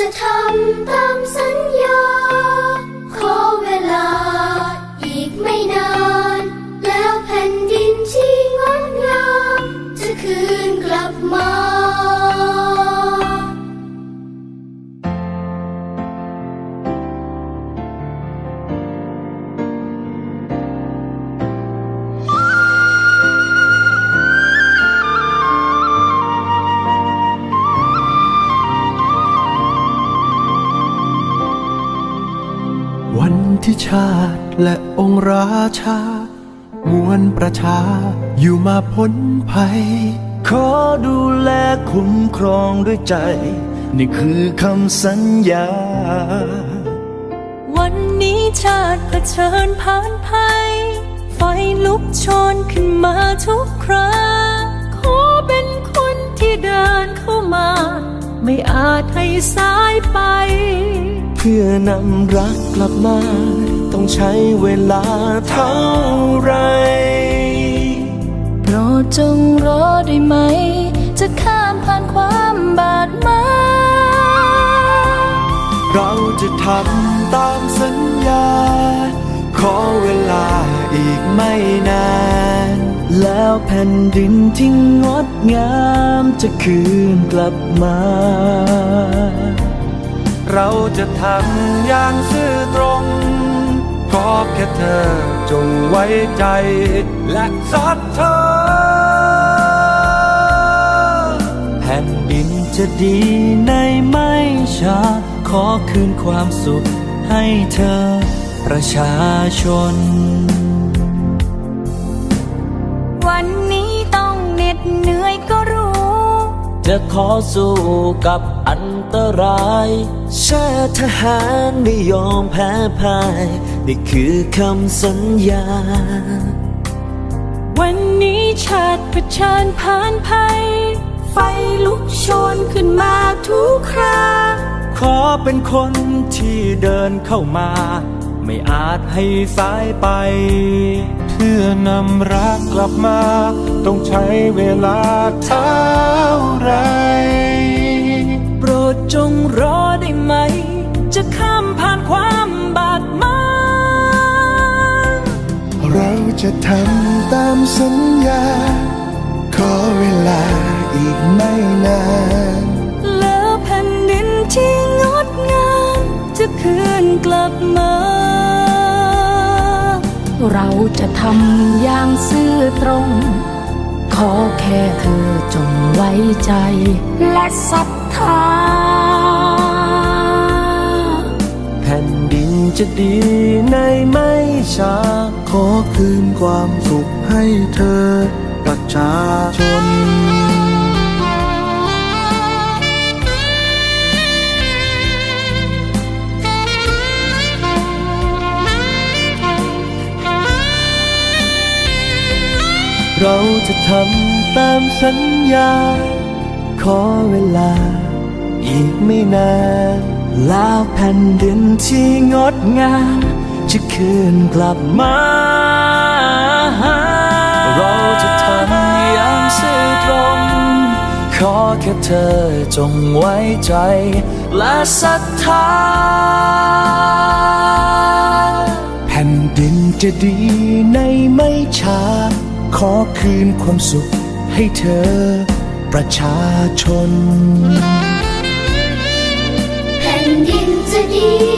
จะทำตามสัญญา ที่ชาติและองค์ราชา มวลประชาอยู่มาพ้นภัย ขอดูแลคุ้มครองด้วยใจ นี่คือคำสัญญา วันนี้ชาติเผชิญผ่านภัย ไฟลุกโชนขึ้นมาทุกคราขอเป็นคนที่เดินเข้ามา ไม่อาจให้สายไป เพื่อนำรักกลับมา ต้องใช้เวลาเท่าไรโปรดจงรอได้ไหม จะข้ามผ่านความบาดหมางเราจะทำตามสัญญา ขอเวลาอีกไม่นาน แล้วแผ่นดินที่งดงามจะคืนกลับมา เราจะทำอย่างซื่อตรงขอแค่เธอจงไว้ใจ และศรัทธาแผ่นดินจะดีในไม่ช้า ขอคืนความสุขให้เธอประชาชน วันนี้ต้องเหน็ดเหนื่อยก็รู้ จะขอสู้กับอันตรายชาติทหารไม่ยอมแพ้พ่าย นี่คือคำสัญญา วันนี้ชาติเผชิญผ่านภัย ไฟลุกโชนขึ้นมาทุกครา ขอเป็นคนที่เดินเข้ามา ไม่อาจให้สายไป เพื่อนำรักกลับมา ต้องใช้เวลาเท่าไร โปรดจงรอได้ไหม จะข้ามผ่านความบาดหมางเราจะทำตามสัญญา ขอเวลาอีกไม่นานแล้วแผ่นดินที่งดงามจะคืนกลับมา เราจะทำอย่างซื่อตรง ขอแค่เธอจงไว้ใจ และศรัทธา แผ่นดินจะดีในไม่ช้า ขอคืนความสุขให้เธอประชาชน เราจะทำตามสัญญา ขอเวลา อีกไม่นานแล้วแผ่นดินที่งดงาม จะคืนกลับมา เราจะทำอย่างซื่อตรง ขอแค่เธอจงไว้ใจ และศรัทธาแผ่นดินจะดีในไม่ช้า ขอคืนความสุขให้เธอประชาชน แผ่นดินจะดี